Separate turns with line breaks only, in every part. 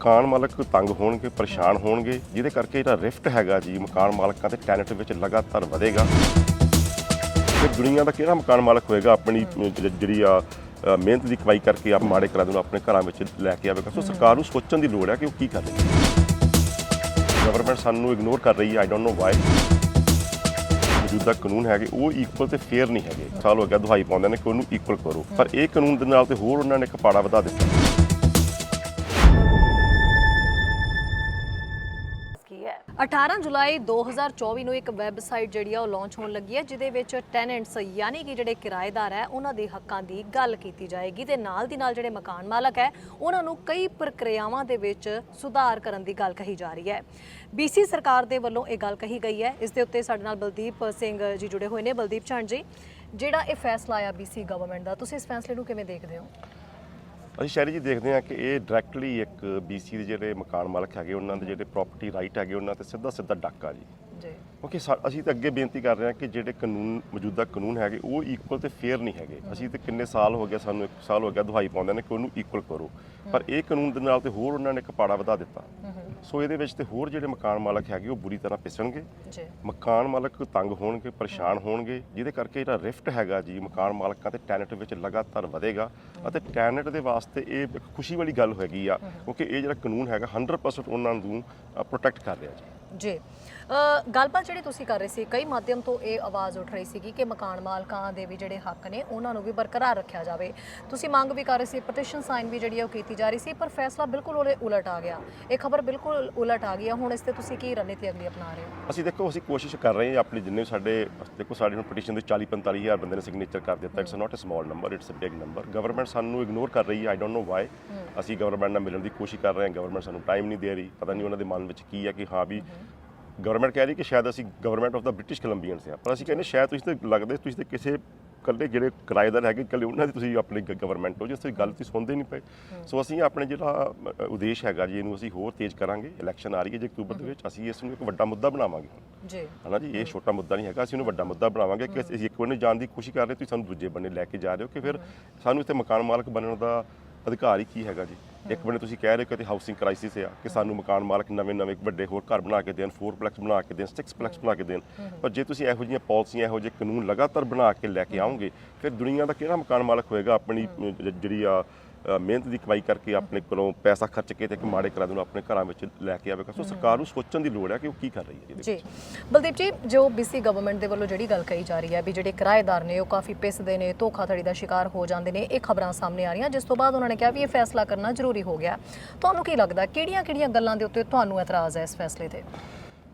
ਮਕਾਨ ਮਾਲਕ ਤੰਗ ਹੋਣਗੇ, ਪਰੇਸ਼ਾਨ ਹੋਣਗੇ, ਜਿਹਦੇ ਕਰਕੇ ਜਿਹੜਾ ਰਿਫਟ ਹੈਗਾ ਜੀ, ਮਕਾਨ ਮਾਲਕਾਂ ਤੇ ਟੈਨੈਂਟ ਵਿੱਚ ਲਗਾਤਾਰ ਵਧੇਗਾ। ਫਿਰ ਦੁਨੀਆ ਦਾ ਕਿਹੜਾ ਮਕਾਨ ਮਾਲਕ ਹੋਏਗਾ ਆਪਣੀ ਜਿਹੜੀ ਆ ਮਿਹਨਤ ਦੀ ਕਮਾਈ ਕਰਕੇ ਆਪ ਮਾੜੇ ਕਰਾ ਨੂੰ ਆਪਣੇ ਘਰਾਂ ਵਿੱਚ ਲੈ ਕੇ ਆਵੇਗਾ। ਸੋ ਸਰਕਾਰ ਨੂੰ ਸੋਚਣ ਦੀ ਲੋੜ ਹੈ ਕਿ ਉਹ ਕੀ ਕਰ ਰਹੀ ਗਵਰਨਮੈਂਟ ਸਾਨੂੰ ਇਗਨੋਰ ਕਰ ਰਹੀ ਹੈ ਆਈ ਡੋਨਟ ਨੋ ਵਾਈ ਮੌਜੂਦਾ ਕਾਨੂੰਨ ਹੈਗੇ, ਉਹ ਇਕੁਅਲ ਤੇ ਫੇਅਰ ਨਹੀਂ ਹੈਗੇ। ਸਾਲ ਹੋ ਗਿਆ ਦੁਹਾਈ ਪਾਉਂਦੇ ਨੇ, ਕਿ ਉਹਨੂੰ ਇਕੁਅਲ ਕਰੋ। ਪਰ ਇਹ ਕਾਨੂੰਨ ਦੇ ਨਾਲ ਤੇ ਹੋਰ ਉਹਨਾਂ ਨੇ ਕਪਾੜਾ ਵਧਾ ਦਿੱਤਾ।
18 ਜੁਲਾਈ 2024 ਨੂੰ ਇੱਕ ਵੈਬਸਾਈਟ ਜਿਹੜੀ ਆ ਉਹ ਲਾਂਚ ਹੋਣ ਲੱਗੀ ਹੈ, ਜਿਹਦੇ ਵਿੱਚ ਟੈਨੈਂਟਸ ਯਾਨੀ ਕਿ ਜਿਹੜੇ ਕਿਰਾਏਦਾਰ ਹੈ, ਉਹਨਾਂ ਦੇ ਹੱਕਾਂ ਦੀ ਗੱਲ ਕੀਤੀ ਜਾਏਗੀ ਤੇ ਨਾਲ ਦੀ ਨਾਲ ਜਿਹੜੇ ਮਕਾਨ ਮਾਲਕ ਹੈ, ਉਹਨਾਂ ਨੂੰ ਕਈ ਪ੍ਰਕਿਰਿਆਵਾਂ ਦੇ ਵਿੱਚ ਸੁਧਾਰ ਕਰਨ ਦੀ ਗੱਲ ਕਹੀ ਜਾ ਰਹੀ ਹੈ। ਬੀਸੀ ਸਰਕਾਰ ਦੇ ਵੱਲੋਂ ਇਹ ਗੱਲ ਕਹੀ ਗਈ ਹੈ। ਇਸ ਦੇ ਉੱਤੇ ਸਾਡੇ ਨਾਲ ਬਲਦੀਪ ਸਿੰਘ ਜੀ ਜੁੜੇ ਹੋਏ ਨੇ। ਬਲਦੀਪ ਚੰਦ ਜੀ ਜਿਹੜਾ ਇਹ ਫੈਸਲਾ ਆਇਆ ਬੀਸੀ ਗਵਰਨਮੈਂਟ ਦਾ, ਤੁਸੀਂ ਇਸ ਫੈਸਲੇ ਨੂੰ ਕਿਵੇਂ ਦੇਖਦੇ ਹੋ?
ਅਸੀਂ ਸ਼ਹਿਰੀ ਜੀ ਦੇਖਦੇ ਹਾਂ ਕਿ ਇਹ ਡਾਇਰੈਕਟਲੀ ਇੱਕ ਬੀਸੀ ਦੇ ਜਿਹੜੇ ਮਕਾਨ ਮਾਲਕ ਹੈਗੇ ਉਹਨਾਂ ਦੇ ਜਿਹੜੇ ਪ੍ਰਾਪਰਟੀ ਰਾਈਟ ਹੈਗੇ ਉਹਨਾਂ ਤੇ ਸਿੱਧਾ ਸਿੱਧਾ ਡਾਕਾ ਜੀ।
ਜੀ।
ਕਿਉਂਕਿ ਸਾ- ਅਸੀਂ ਤਾਂ ਅੱਗੇ ਬੇਨਤੀ ਕਰ ਰਹੇ ਹਾਂ ਕਿ ਜਿਹੜੇ ਕਾਨੂੰਨ ਮੌਜੂਦਾ ਕਾਨੂੰਨ ਹੈਗੇ ਉਹ ਇਕੁਅਲ ਤੇ ਫੇਅਰ ਨਹੀਂ ਹੈਗੇ। ਅਸੀਂ ਤੇ ਕਿੰਨੇ ਸਾਲ ਹੋ ਗਏ ਸਾਨੂੰ ਇੱਕ ਸਾਲ ਹੋ ਗਿਆ ਦੁਹਾਈ ਪਾਉਂਦੇ ਨੇ ਕਿ ਉਹਨੂੰ ਇਕੁਅਲ ਕਰੋ। ਪਰ ਇਹ ਕਾਨੂੰਨ ਦੇ ਨਾਲ ਤੇ ਹੋਰ ਉਹਨਾਂ ਨੇ ਇੱਕ ਪਾੜਾ ਵਧਾ ਦਿੱਤਾ। ਸੋ ਇਹਦੇ ਵਿੱਚ ਤੇ ਹੋਰ ਜਿਹੜੇ ਮਕਾਨ ਮਾਲਕ ਹੈਗੇ ਉਹ ਬੁਰੀ ਤਰ੍ਹਾਂ ਪਿਸਣਗੇ।
ਜੀ।
ਮਕਾਨ ਮਾਲਕ ਤੰਗ ਹੋਣਗੇ ਪਰੇਸ਼ਾਨ ਹੋਣਗੇ। ਜਿਹਦੇ ਕਰਕੇ ਜਿਹੜਾ ਰਿਫਟ ਹੈਗਾ ਜੀ ਮਕਾਨ ਮਾਲਕਾਂ ਤੇ ਟੈਨੈਂਟ ਵਿੱਚ ਲਗਾਤਾਰ ਵਧੇਗਾ। ਅਤੇ ਟੈਨੈਂਟ ਦੇ ਵਾਸਤੇ ਇਹ ਇੱਕ ਖੁਸ਼ੀ ਵਾਲੀ ਗੱਲ ਹੈਗੀ ਆ ਕਿਉਂਕਿ ਇਹ ਜਿਹੜਾ ਕਾਨੂੰਨ ਹੈਗਾ 100% ਉਹਨਾਂ ਨੂੰ ਪ੍ਰੋਟੈਕਟ ਕਰ ਰਿਹਾ ਜੀ।
ਜੀ। ਗੱਲਬਾਤ ਜਿਹੜੀ ਤੁਸੀਂ ਕਰ ਰਹੇ ਸੀ ਕਈ ਮਾਧਿਅਮ ਤੋਂ ਇਹ ਆਵਾਜ਼ ਉੱਠ ਰਹੀ ਸੀਗੀ ਕਿ ਮਕਾਨ ਮਾਲਕਾਂ ਦੇ ਵੀ ਜਿਹੜੇ ਹੱਕ ਨੇ ਉਹਨਾਂ ਨੂੰ ਵੀ ਬਰਕਰਾਰ ਰੱਖਿਆ ਜਾਵੇ। ਤੁਸੀਂ ਮੰਗ ਵੀ ਕਰ ਰਹੇ ਸੀ ਪਟੀਸ਼ਨ ਸਾਈਨ ਵੀ ਜਿਹੜੀ ਉਹ ਕੀਤੀ ਜਾ ਰਹੀ ਸੀ ਪਰ ਫੈਸਲਾ ਬਿਲਕੁਲ ਉਹਦੇ ਉਲਟ ਆ ਗਿਆ। ਇਹ ਖਬਰ ਬਿਲਕੁਲ ਉਲਟ ਆ ਗਈ ਹੈ ਹੁਣ ਇਸ ਤੇ ਤੁਸੀਂ ਕੀ ਰਣਨੀਤੀ ਅਗਲੀ ਅਪਣਾ ਰਹੇ ਹੋ?
ਅਸੀਂ ਦੇਖੋ ਅਸੀਂ ਕੋਸ਼ਿਸ਼ ਕਰ ਰਹੇ ਹਾਂ ਆਪਣੀ ਜਿੰਨੇ ਵੀ ਸਾਡੇ ਦੇਖੋ ਸਾਡੇ ਹੁਣ ਪਟੀਸ਼ਨ ਦੇ 40 45 ਹਜ਼ਾਰ ਬੰਦੇ ਨੇ ਸਿਗਨੇਚਰ ਕਰ ਦਿੱਤਾ। It's not a small number it's a big number government ਸਾਨੂੰ ਇਗਨੋਰ ਕਰ ਰਹੀ ਹੈ ਆਈ ਡੋਨਟ ਨੋ ਵਾਈ ਅਸੀਂ ਗਵਰਨਮੈਂਟ ਨਾਲ ਮਿਲਣ ਦੀ ਕੋਸ਼ਿਸ਼ ਕਰ ਰਹੇ ਹਾਂ ਗਵਰਨਮੈਂਟ ਸਾਨੂੰ ਟਾਈਮ ਨਹੀਂ ਦੇ ਰਹੀ। ਪਤਾ ਨਹੀਂ ਉਹਨਾਂ ਦੇ ਮਨ ਵਿੱਚ ਕੀ ਹੈ ਕਿ ਹਾਂ ਵੀ ਗਵਰਨਮੈਂਟ ਕਹਿ ਰਹੀ ਕਿ ਸ਼ਾਇਦ ਅਸੀਂ government of the British Columbians ਆ ਪਰ ਅਸੀਂ ਕਹਿੰਦੇ ਸ਼ਾਇਦ ਤੁਸੀਂ ਤੇ ਲੱਗਦੇ ਤੁਸੀਂ ਤੇ ਕਿਸੇ ਕੱਲੇ ਜਿਹੜੇ ਕਿਰਾਏਦਾਰ ਹੈਗੇ ਕੱਲੇ ਉਹਨਾਂ ਦੀ ਤੁਸੀਂ ਆਪਣੀ ਗਵਰਨਮੈਂਟ ਹੋ ਜਿਸ ਦੀ ਗੱਲ ਤੁਸੀਂ ਸੁਣਦੇ ਨਹੀਂ ਪਏ। ਸੋ ਅਸੀਂ ਆਪਣੇ ਜਿਹੜਾ ਉਦੇਸ਼ ਹੈਗਾ ਜੀ ਇਹਨੂੰ ਅਸੀਂ ਹੋਰ ਤੇਜ਼ ਕਰਾਂਗੇ। ਇਲੈਕਸ਼ਨ ਆ ਰਹੀ ਹੈ ਜੇ ਅਕਤੂਬਰ ਦੇ ਵਿੱਚ ਅਸੀਂ ਇਸ ਨੂੰ ਇੱਕ ਵੱਡਾ ਮੁੱਦਾ ਬਣਾਵਾਂਗੇ
ਜੀ।
ਹਨਾ ਜੀ ਇਹ ਛੋਟਾ ਮੁੱਦਾ ਨਹੀਂ ਹੈਗਾ ਅਸੀਂ ਇਹਨੂੰ ਵੱਡਾ ਮੁੱਦਾ ਬਣਾਵਾਂਗੇ ਕਿ ਅਸੀਂ ਇੱਕ ਬੰਨੇ ਜਾਣ ਦੀ ਕੋਸ਼ਿਸ਼ ਕਰ ਰਹੇ ਤੁਸੀਂ ਸਾਨੂੰ ਦੂਜੇ ਬੰਨੇ ਲੈ ਕੇ ਜਾ ਰਹੇ ਹੋ ਕਿ ਫਿਰ ਸਾਨੂੰ ਇੱਥੇ ਮਕਾਨ ਮਾਲਕ ਬਣਨ ਦਾ ਅਧਿਕਾਰ ਹੀ ਕੀ ਹੈਗਾ ਜੀ? ਇੱਕ ਬੰਨੇ ਤੁਸੀਂ ਕਹਿ ਰਹੇ ਹੋ ਕਿ ਹਾਊਸਿੰਗ ਕ੍ਰਾਈਸਿਸ ਆ ਕਿ ਸਾਨੂੰ ਮਕਾਨ ਮਾਲਕ ਨਵੇਂ ਨਵੇਂ ਵੱਡੇ ਹੋਰ ਘਰ ਬਣਾ ਕੇ ਦੇਣ 4ਪਲੈਕਸ ਬਣਾ ਕੇ ਦੇਣ 6ਪਲੈਕਸ ਬਣਾ ਕੇ ਦੇਣ। ਪਰ ਜੇ ਤੁਸੀਂ ਇਹੋ ਜਿਹੀਆਂ ਪਾਲਿਸੀਆਂ ਇਹੋ ਜਿਹੇ ਕਾਨੂੰਨ ਲਗਾਤਾਰ ਬਣਾ ਕੇ ਲੈ ਕੇ ਆਓਗੇ ਫਿਰ ਦੁਨੀਆ ਦਾ ਕਿਹੜਾ ਮਕਾਨ ਮਾਲਕ ਹੋਏਗਾ? ਆਪਣੀ ਜਿਹੜੀ ਆ ਮਿਹਨਤ ਦੀ ਕਮਾਈ ਕਰਕੇ ਆਪਣੇ ਕੋਲੋਂ ਪੈਸਾ ਖਰਚ ਕੇ ਤੇ ਇੱਕ ਮਾੜੇ ਕਰਾ ਨੂੰ ਆਪਣੇ ਘਰਾਂ ਵਿੱਚ ਲੈ ਕੇ ਆਵੇਗਾ। ਸੋ ਸਰਕਾਰ ਨੂੰ ਸੋਚਣ ਦੀ ਲੋੜ ਹੈ ਕਿ ਉਹ ਕੀ ਕਰ ਰਹੀ ਹੈ
ਜੀ। ਬਲਦੀਪ ਜੀ ਜੋ ਬੀਸੀ ਗਵਰਨਮੈਂਟ ਦੇ ਵੱਲੋਂ ਜਿਹੜੀ ਗੱਲ ਕਹੀ ਜਾ ਰਹੀ ਹੈ ਵੀ ਜਿਹੜੇ ਕਿਰਾਏਦਾਰ ਨੇ ਉਹ ਕਾਫੀ ਪਿਸਦੇ ਨੇ ਧੋਖਾਧੜੀ ਦਾ ਸ਼ਿਕਾਰ ਹੋ ਜਾਂਦੇ ਨੇ ਇਹ ਖਬਰਾਂ ਸਾਹਮਣੇ ਆ ਰਹੀਆਂ ਜਿਸ ਤੋਂ ਬਾਅਦ ਉਹਨਾਂ ਨੇ ਕਿਹਾ ਵੀ ਇਹ ਫੈਸਲਾ ਕਰਨਾ ਜ਼ਰੂਰੀ ਹੋ ਗਿਆ। ਤੁਹਾਨੂੰ ਕੀ ਲੱਗਦਾ ਕਿਹੜੀਆਂ-ਕਿਹੜੀਆਂ ਗੱਲਾਂ ਦੇ ਉੱਤੇ ਤੁਹਾਨੂੰ ਇਤਰਾਜ਼ ਹੈ ਇਸ ਫੈਸਲੇ ਤੇ?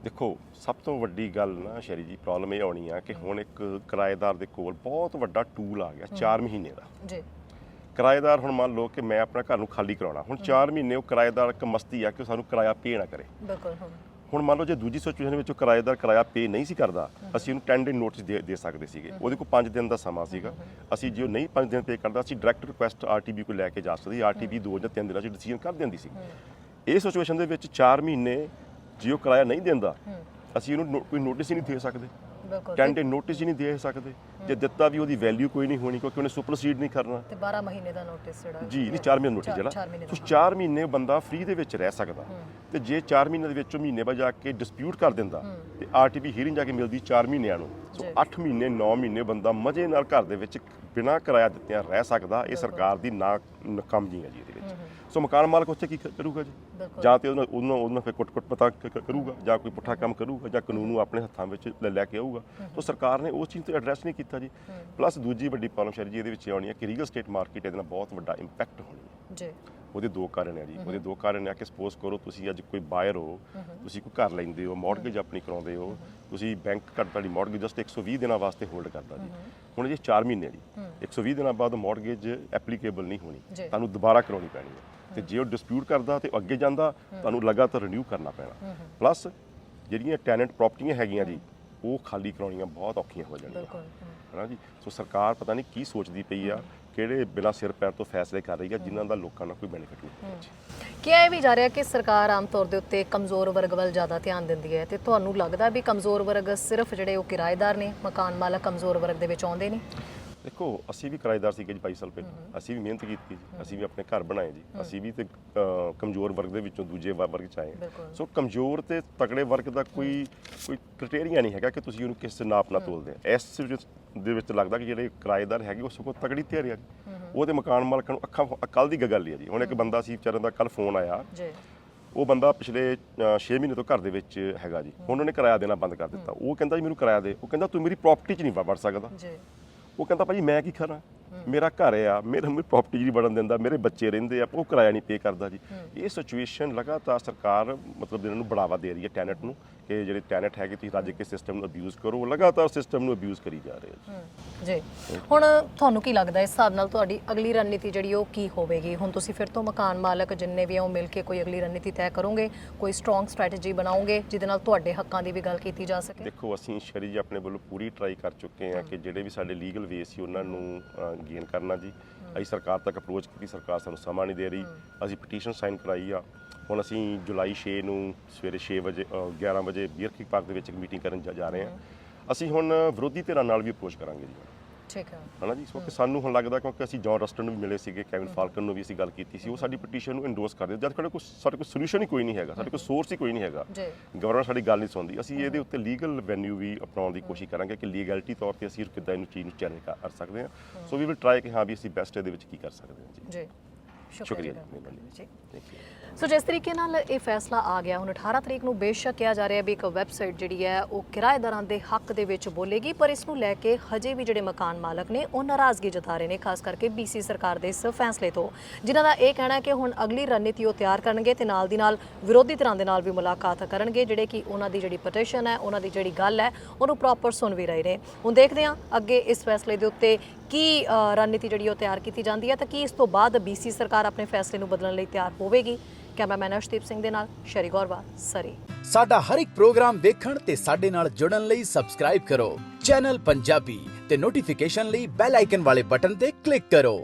ਦੇਖੋ ਸਭ ਤੋਂ ਵੱਡੀ ਗੱਲ ਨਾ ਸ਼ੈਰੀ ਜੀ ਪ੍ਰੋਬਲਮ ਇਹ ਆਉਣੀ ਆ ਕਿ ਹੁਣ ਇੱਕ ਕਿਰਾਏਦਾਰ ਦੇ ਕੋਲ ਬਹੁਤ ਵੱਡਾ ਟੂਲ ਆ ਗਿਆ 4 ਮਹੀਨੇ ਦਾ।
ਜੀ।
ਕਿਰਾਏਦਾਰ ਹੁਣ ਮੰਨ ਲਓ ਕਿ ਮੈਂ ਆਪਣਾ ਘਰ ਨੂੰ ਖਾਲੀ ਕਰਾਉਣਾ ਹੁਣ 4 ਮਹੀਨੇ ਉਹ ਕਿਰਾਏਦਾਰ ਇੱਕ ਮਸਤੀ ਆ ਕਿ ਉਹ ਸਾਨੂੰ ਕਿਰਾਇਆ ਪੇ ਨਾ ਕਰੇ।
ਬਿਲਕੁਲ ਹੁਣ
ਹੁਣ ਮੰਨ ਲਓ ਜੇ ਦੂਜੀ ਸਿਚੁਏਸ਼ਨ ਵਿੱਚ ਉਹ ਕਿਰਾਏਦਾਰ ਕਿਰਾਇਆ ਪੇ ਨਹੀਂ ਸੀ ਕਰਦਾ ਅਸੀਂ ਉਹਨੂੰ 10 ਦਿਨ ਨੋਟਿਸ ਦੇ ਦੇ ਸਕਦੇ ਸੀਗੇ। ਉਹਦੇ ਕੋਲ 5 ਦਿਨ ਦਾ ਸਮਾਂ ਸੀਗਾ। ਅਸੀਂ ਜੇ ਉਹ ਨਹੀਂ 5 ਦਿਨ ਪੇ ਕਰਦਾ ਅਸੀਂ ਡਾਇਰੈਕਟ ਰਿਕੁਐਸਟ ਆਰਟੀਬੀ ਕੋਲ ਲੈ ਕੇ ਜਾ ਸਕਦੇ ਆਰਟੀਬੀ 2 ਜਾਂ 3 ਦਿਨਾਂ 'ਚ ਡਿਸੀਜਨ ਕਰ ਦਿੰਦੀ ਸੀ। ਇਹ ਸਿਚੁਏਸ਼ਨ ਦੇ ਵਿੱਚ 4 ਮਹੀਨੇ ਜੇ ਉਹ ਕਿਰਾਇਆ ਨਹੀਂ ਦਿੰਦਾ ਅਸੀਂ ਇਹਨੂੰ ਨੋ- ਕੋਈ ਨੋਟਿਸ ਹੀ ਨਹੀਂ ਦੇ ਸਕਦੇ।
ਬਿਲਕੁਲ।
10 ਦਿਨ ਨੋਟਿਸ ਹੀ ਨਹੀਂ ਦੇ ਸਕਦੇ। ਜੇ ਦਿੱਤਾ ਵੀ ਉਹਦੀ ਵੈਲਿਊ ਕੋਈ ਨਹੀਂ ਹੋਣੀ ਕਿਉਂਕਿ ਉਹਨੇ ਸੁਪਰਸੀਡ ਨਹੀਂ ਕਰਨਾ
ਤੇ 12 ਮਹੀਨੇ ਦਾ ਨੋਟਿਸ ਜਿਹੜਾ
ਜੀ ਨਹੀਂ 4 ਮਹੀਨੇ ਨੋਟਿਸ
ਚਾਰ-
ਜਿਹੜਾ।
ਚਾਰ ਮਹੀਨੇ ਦਾ,
ਸੋ 4 ਮਹੀਨੇ ਬੰਦਾ ਫ੍ਰੀ ਦੇ ਵਿੱਚ ਰਹਿ ਸਕਦਾ। ਤੇ ਜੇ 4 ਮਹੀਨੇ ਦੇ ਵਿੱਚੋਂ ਮਹੀਨੇ ਬਾਅਦ ਜਾ ਕੇ ਡਿਸਪਿਊਟ ਕਰ ਦਿੰਦਾ ਤੇ ਆਰਟੀਪੀ ਹੀਅਰਿੰਗ ਜਾ ਕੇ ਮਿਲਦੀ 4 ਮਹੀਨਿਆਂ ਨੂੰ। ਸੋ
ਜੀ।
8 ਮਹੀਨੇ 9 ਮਹੀਨੇ ਬੰਦਾ ਮਜ਼ੇ ਨਾਲ ਘਰ ਦੇ ਵਿੱਚ ਬਿਨਾਂ ਕਿਰਾਇਆ ਦਿੱਤਿਆਂ ਰਹਿ ਸਕਦਾ। ਇਹ ਸਰਕਾਰ ਦੀ ਨਾ ਨਕਾਮੀ ਹੈ ਜੀ ਇਹਦੇ ਵਿੱਚ। ਸੋ ਮਕਾਨ ਮਾਲਕ ਉੱਥੇ ਕੀ ਕਰੂਗਾ ਜੀ? ਜਾਂ ਤੇ ਉਹਨਾਂ ਉਹਨਾਂ ਉਹਨਾਂ ਫਿਰ ਕੁੱਟ-ਕੁੱਟ ਪਤਾ ਕਰੂਗਾ ਜਾਂ ਕੋਈ ਪੁੱਠਾ ਕੰਮ ਕਰੂਗਾ ਜਾਂ ਕਾਨੂੰਨ ਨੂੰ ਆਪਣੇ ਹੱਥਾਂ ਵਿੱਚ ਲੈ ਲੈ ਕੇ ਆਊਗਾ। ਤਾਂ ਸਰਕਾਰ ਨੇ ਉਸ ਚੀਜ਼ ਤੇ ਐਡਰੈਸ ਨਹੀਂ ਕੀਤਾ ਜੀ। ਪਲੱਸ ਦੂਜੀ ਵੱਡੀ ਪ੍ਰੋਬਲਮ ਸ਼ਹਿਰ ਜੀ ਇਹਦੇ ਵਿੱਚ ਆਉਣੀ ਹੈ ਕਿ ਰੀਅਲ ਸਟੇਟ ਮਾਰਕੀਟ ਇਹਦੇ ਨਾਲ ਬਹੁਤ ਵੱਡਾ ਇੰਪੈਕਟ ਹੋਣੀ ਹੈ।
ਜੀ।
ਉਹਦੇ ਦੋ ਕਾਰਨ ਹੈ ਜੀ। ਉਹਦੇ ਦੋ ਕਾਰਨ ਹੈ ਕਿ ਸਪੋਜ਼ ਕਰੋ ਤੁਸੀਂ ਅੱਜ ਕੋਈ ਬਾਇਰ ਹੋ ਤੁਸੀਂ ਕੋਈ ਘਰ ਲੈਂਦੇ ਹੋ ਮਾਰਗੇਜ ਆਪਣੀ ਕਰਾਉਂਦੇ ਹੋ ਤੁਸੀਂ ਬੈਂਕ ਘੱਟ ਤੁਹਾਡੀ ਮਾਰਗੇਜ ਜਸਟ 120 ਦਿਨਾਂ ਵਾਸਤੇ ਹੋਲਡ ਕਰਦਾ ਜੀ। ਹੁਣ ਇਹ 4 ਮਹੀਨੇ ਜੀ। 120 ਦਿਨਾਂ ਬਾਅਦ ਮਾਰਗੇਜ ਐਪਲੀਕੇਬਲ ਨਹੀਂ ਹੋਣੀ।
ਜੀ।
ਤੁਹਾਨੂੰ ਦੁਬਾਰਾ ਕਰਾਉਣੀ ਪੈਣੀ ਹੈ। ਤੇ ਜੇ ਉਹ ਡਿਸਪਿਊਟ ਕਰਦਾ ਤੇ ਉਹ ਅੱਗੇ ਜਾਂਦਾ ਤੁਹਾਨੂੰ ਲਗਾਤਾਰ ਰਿਨਿਊ ਕਰਨਾ ਪੈਣਾ। ਪਲੱਸ ਜਿਹੜੀਆਂ ਟੈਨੈਂਟ ਪ੍ਰਾਪਰਟੀਆਂ ਹੈਗੀਆਂ ਜੀ ਉਹ ਖਾਲੀ ਕਰਾਉਣੀਆਂ ਬਹੁਤ ਔਖੀਆਂ ਹੋ ਜਾਣਗੀਆਂ।
ਬਿਲਕੁਲ ਹਮ।
ਹਨਾ ਜੀ? ਸੋ ਸਰਕਾਰ ਪਤਾ ਨਹੀਂ ਕੀ ਸੋਚਦੀ ਪਈ ਆ ਕਿਹੜੇ ਬਿਨਾਂ ਸਿਰ ਪੈਰ ਤੋਂ ਫੈਸਲੇ ਕਰ ਰਹੀ ਆ ਜਿਨ੍ਹਾਂ ਦਾ ਲੋਕਾਂ ਨੂੰ ਕੋਈ ਬੈਨੀਫਿਟ ਨਹੀਂ ਜੀ।
ਕਿਹਾ ਇਹ ਵੀ ਜਾ ਰਿਹਾ ਕਿ ਸਰਕਾਰ ਆਮ ਤੌਰ ਦੇ ਉੱਤੇ ਕਮਜ਼ੋਰ ਵਰਗ ਵੱਲ ਜ਼ਿਆਦਾ ਧਿਆਨ ਦਿੰਦੀ ਹੈ ਤੇ ਤੁਹਾਨੂੰ ਲੱਗਦਾ ਵੀ ਕਮਜ਼ੋਰ ਵਰਗ ਸਿਰਫ ਜਿਹੜੇ ਉਹ ਕਿਰਾਏਦਾਰ ਨੇ ਮਕਾਨ ਮਾਲਕ ਕਮਜ਼ੋਰ ਵਰਗ ਦੇ ਵਿੱਚ ਆਉਂਦੇ ਨੇ
ਦੇਖੋ ਅਸੀਂ ਵੀ ਕਿਰਾਏਦਾਰ ਸੀਗੇ ਜੀ 22 ਸਾਲ ਪਹਿਲਾਂ। ਅਸੀਂ ਵੀ ਮਿਹਨਤ ਕੀਤੀ ਜੀ। ਅਸੀਂ ਵੀ ਆਪਣੇ ਘਰ ਬਣਾਏ ਜੀ। ਅਸੀਂ ਵੀ ਤੇ ਅ, ਕਮਜ਼ੋਰ ਵਰਗ ਦੇ ਵਿੱਚੋਂ ਦੂਜੇ ਵ- ਵਰਗ ਚ ਆਏ ਹਾਂ।
ਬਿਲਕੁਲ।
ਸੋ ਕਮਜ਼ੋਰ ਤੇ ਤਕੜੇ ਵਰਗ ਦਾ ਕੋਈ ਕੋਈ ਕ੍ਰਾਈਟੇਰੀਆ ਨਹੀਂ ਹੈਗਾ ਕਿ ਤੁਸੀਂ ਉਹਨੂੰ ਕਿਸ ਨਾਪ ਨਾਲ ਤੋਲਦੇ ਆ। ਇਸ ਵਿੱਚ- ਦੇ ਵਿੱਚ ਲੱਗਦਾ ਕਿ ਜਿਹੜੇ ਕਿਰਾਏਦਾਰ ਹੈਗੇ ਉਹ ਸਗੋਂ ਤਕੜੀ ਧਿਰ ਆ ਜੀ। ਉਹ ਤੇ ਮਕਾਨ ਮਾਲਕਾਂ ਨੂੰ ਅੱਖਾਂ ਕੱਲ ਦੀ ਗੱਲ ਹੀ ਆ ਜੀ। ਹੁਣ ਇੱਕ ਬੰਦਾ ਸੀ ਵਿਚਾਰੇ ਦਾ ਕੱਲ ਫੋਨ ਆਇਆ।
ਜੀ।
ਉਹ ਬੰਦਾ ਪਿਛਲੇ 6 ਮਹੀਨੇ ਤੋਂ ਘਰ ਦੇ ਵਿੱਚ ਹੈਗਾ ਜੀ। ਉਹਨਾਂ ਨੇ ਕਿਰਾਇਆ ਦੇਣਾ ਬੰਦ ਕਰ ਦਿੱਤਾ। ਉਹ ਕਹਿੰਦਾ ਜੀ ਮੈਨੂੰ ਕਿਰਾਇਆ ਦੇ। ਉਹ ਕਹਿੰਦਾ ਤੂੰ ਮੇਰੀ ਪ੍ਰਾਪਰਟੀ 'ਚ ਨਹੀਂ ਵੜ ਸਕਦਾ।
ਜੀ।
ਉਹ ਕਹਿੰਦਾ ਭਾਜੀ ਮੈਂ ਕੀ ਕਰਾਂ ਮੇਰਾ ਘਰ ਆ ਮੇਰੇ ਮੇਰੀ ਪ੍ਰਾਪਰਟੀ ਜਿਹੜੀ ਬਣਨ ਦਿੰਦਾ ਮੇਰੇ ਬੱਚੇ ਰਹਿੰਦੇ ਆ ਉਹ ਕਿਰਾਇਆ ਨਹੀਂ ਪੇ ਕਰਦਾ ਜੀ। ਇਹ ਸਿਚੁਏਸ਼ਨ ਲਗਾਤਾਰ ਸਰਕਾਰ ਮਤਲਬ ਇਹਨਾਂ ਨੂੰ ਬੜਾਵਾ ਦੇ ਰਹੀ ਹੈ ਟੈਨਟ ਨੂੰ। ਕਿ ਜਿਹੜੇ ਟੈਨਟ ਹੈਗੇ ਤੁਸੀਂ ਰੱਜ ਕੇ ਸਿਸਟਮ ਨੂੰ ਅਬਿਊਜ਼ ਕਰੋ ਉਹ ਲਗਾਤਾਰ ਸਿਸਟਮ ਨੂੰ ਅਬਿਊਜ਼ ਕਰੀ ਜਾ ਰਹੇ ਜੀ।
ਜੀ। ਹੁਣ ਤੁਹਾਨੂੰ ਕੀ ਲੱਗਦਾ ਇਸ ਹਿਸਾਬ ਨਾਲ ਤੁਹਾਡੀ ਅਗਲੀ ਰਣਨੀਤੀ ਜਿਹੜੀ ਉਹ ਕੀ ਹੋਵੇਗੀ? ਹੁਣ ਤੁਸੀਂ ਫਿਰ ਤੋਂ ਮਕਾਨ ਮਾਲਕ ਜਿੰਨੇ ਵੀ ਆ ਉਹ ਮਿਲ ਕੇ ਕੋਈ ਅਗਲੀ ਰਣਨੀਤੀ ਤੈਅ ਕਰੋਗੇ ਕੋਈ ਸਟਰੋਂਗ ਸਟ੍ਰੈਟਜੀ ਬਣਾਓਗੇ ਜਿਹਦੇ ਨਾਲ ਤੁਹਾਡੇ ਹੱਕਾਂ ਦੀ ਵੀ ਗੱਲ ਕੀਤੀ ਜਾ ਸਕੇ?
ਦੇਖੋ ਅਸੀਂ ਸ਼ਰੀ ਜੀ ਆਪਣੇ ਵੱਲੋਂ ਪੂਰੀ ਟਰਾਈ ਕਰ ਚੁੱਕੇ ਹਾਂ ਕਿ ਜਿਹੜੇ ਵੀ ਸਾਡੇ ਲੀਗਲ ਵੇ ਸੀ ਉਹਨਾਂ ਨੂੰ ਗੇਨ ਕਰਨਾ ਜੀ। ਅਸੀਂ ਸਰਕਾਰ ਤੱਕ ਅਪਰੋਚ ਕੀਤੀ ਸਰਕਾਰ ਸਾਨੂੰ ਸਮਾਂ ਨਹੀਂ ਦੇ ਰਹੀ। ਅਸੀਂ ਪਟੀਸ਼ਨ ਸਾਈਨ ਕਰਾਈ ਆ। ਹੁਣ ਅਸੀਂ ਜੁਲਾਈ 6 ਨੂੰ ਸਵੇਰੇ 6 ਵਜੇ ਅ, 11 ਵਜੇ ਬੀਅਰ ਕਿਕ ਪਾਰਕ ਦੇ ਵਿੱਚ ਇੱਕ ਮੀਟਿੰਗ ਕਰਨ ਜਾ- ਜਾ ਰਹੇ ਹਾਂ। ਅਸੀਂ ਹੁਣ ਵਿਰੋਧੀ ਧਿਰਾਂ ਨਾਲ ਵੀ ਅਪਰੋਚ ਕਰਾਂਗੇ ਜੀ
ਠੀਕ ਹੈ।
ਹਨਾ ਜੀ? ਸੋ ਕਿ ਸਾਨੂੰ ਹੁਣ ਲੱਗਦਾ ਕਿਉਂਕਿ ਅਸੀਂ ਜੌਨ ਰਸਟਨ ਨੂੰ ਵੀ ਮਿਲੇ ਸੀਗੇ ਕੈਵਿਨ ਫਾਲਕਨ ਨੂੰ ਵੀ ਅਸੀਂ ਗੱਲ ਕੀਤੀ ਸੀ। ਉਹ ਸਾਡੀ ਪਟੀਸ਼ਨ ਨੂੰ ਇੰਡੋਰਸ ਕਰਦੇ ਜਦ ਸਾਡੇ ਕੋਲ ਸਾਡੇ ਕੋਲ ਸੋਲੂਸ਼ਨ ਹੀ ਕੋਈ ਨਹੀਂ ਹੈਗਾ। ਸਾਡੇ ਕੋਲ ਸੋਰਸ ਹੀ ਕੋਈ ਨਹੀਂ ਹੈਗਾ।
ਜੀ।
ਗਵਰਨਰ ਸਾਡੀ ਗੱਲ ਨਹੀਂ ਸੁਣਦੀ। ਅਸੀਂ ਇਹਦੇ ਉੱਤੇ ਲੀਗਲ ਵੈਨਿਊ ਵੀ ਅਪਣਾਉਣ ਦੀ ਕੋਸ਼ਿਸ਼ ਕਰਾਂਗੇ ਕਿ ਲੀਗੈਲਿਟੀ ਤੌਰ ਤੇ ਅਸੀਂ ਕਿੱਦਾਂ ਇਹਨੂੰ ਚੀਜ਼ ਨੂੰ ਚੈਲੰਜ ਕਰ ਸਕਦੇ ਹਾਂ। ਸੋ ਵੀ ਵਿਲ ਟਰਾਈ ਕਿ ਹਾਂ ਵੀ ਅਸੀਂ ਬੈਸਟ ਇਹਦੇ ਵਿੱਚ ਕੀ ਕਰ ਸਕਦੇ ਹਾਂ ਜੀ।
ਜੀ।
ਸ਼ੁਕਰੀਆ
ਜੀ। ਸੋ ਜਿਸ ਤਰੀਕੇ ਨਾਲ ਇਹ ਫੈਸਲਾ ਆ ਗਿਆ ਹੁਣ 18 ਤਰੀਕ ਨੂੰ ਬੇਸ਼ੱਕ ਕਿਹਾ ਜਾ ਰਿਹਾ ਵੀ ਇੱਕ ਵੈਬਸਾਈਟ ਜਿਹੜੀ ਹੈ ਉਹ ਕਿਰਾਏਦਾਰਾਂ ਦੇ ਹੱਕ ਦੇ ਵਿੱਚ ਬੋਲੇਗੀ ਪਰ ਇਸ ਨੂੰ ਲੈ ਕੇ ਹਜੇ ਵੀ ਜਿਹੜੇ ਮਕਾਨ ਮਾਲਕ ਨੇ ਉਹ ਨਾਰਾਜ਼ਗੀ ਜਤਾ ਰਹੇ ਨੇ ਖਾਸ ਕਰਕੇ ਬੀਸੀ ਸਰਕਾਰ ਦੇ ਇਸ ਫੈਸਲੇ ਤੋਂ ਜਿਨ੍ਹਾਂ ਦਾ ਇਹ ਕਹਿਣਾ ਹੈ ਕਿ ਹੁਣ ਅਗਲੀ ਰਣਨੀਤੀ ਉਹ ਤਿਆਰ ਕਰਨਗੇ ਤੇ ਨਾਲ ਦੀ ਨਾਲ ਵਿਰੋਧੀ ਧਿਰਾਂ ਦੇ ਨਾਲ ਵੀ ਮੁਲਾਕਾਤ ਕਰਨਗੇ ਜਿਹੜੇ ਕਿ ਉਹਨਾਂ ਦੀ ਜਿਹੜੀ ਪਟੀਸ਼ਨ ਹੈ ਉਹਨਾਂ ਦੀ ਜਿਹੜੀ ਗੱਲ ਹੈ ਉਹਨੂੰ ਪ੍ਰੋਪਰ ਸੁਣ ਵੀ ਰਹੇ ਨੇ। ਹੁਣ ਦੇਖਦੇ ਹਾਂ ਅੱਗੇ ਇਸ ਫੈਸਲੇ ਦੇ ਉੱਤੇ ਕੀ ਅ, ਰਣਨੀਤੀ ਜਿਹੜੀ ਉਹ ਤਿਆਰ ਕੀਤੀ ਜਾਂਦੀ ਹੈ ਤਾਂ ਕੀ ਇਸ ਤੋਂ ਬਾਅਦ ਬੀਸੀ ਸਰਕਾਰ ਆਪਣੇ ਫੈਸਲੇ ਨੂੰ ਬਦਲਣ ਲਈ ਤਿਆਰ ਹੋਵੇਗੀ? ਕੈਮਰਾਮੈਨ ਅਰਸ਼ਦੀਪ ਸਿੰਘ ਦੇ ਨਾਲ ਸ਼ਰੀ ਗੌਰਵਾ ਸਰੀ।
ਸਾਡਾ ਹਰ ਇੱਕ ਪ੍ਰੋਗਰਾਮ ਦੇਖਣ ਤੇ ਸਾਡੇ ਨਾਲ ਜੁੜਨ ਲਈ ਸਬਸਕ੍ਰਾਈਬ ਕਰੋ। ਚੈਨਲ ਪੰਜਾਬੀ ਤੇ ਨੋਟੀਫਿਕੇਸ਼ਨ ਲਈ ਬੈਲ ਆਈਕਨ ਵਾਲੇ ਬਟਨ ਤੇ ਕਲਿੱਕ ਕਰੋ।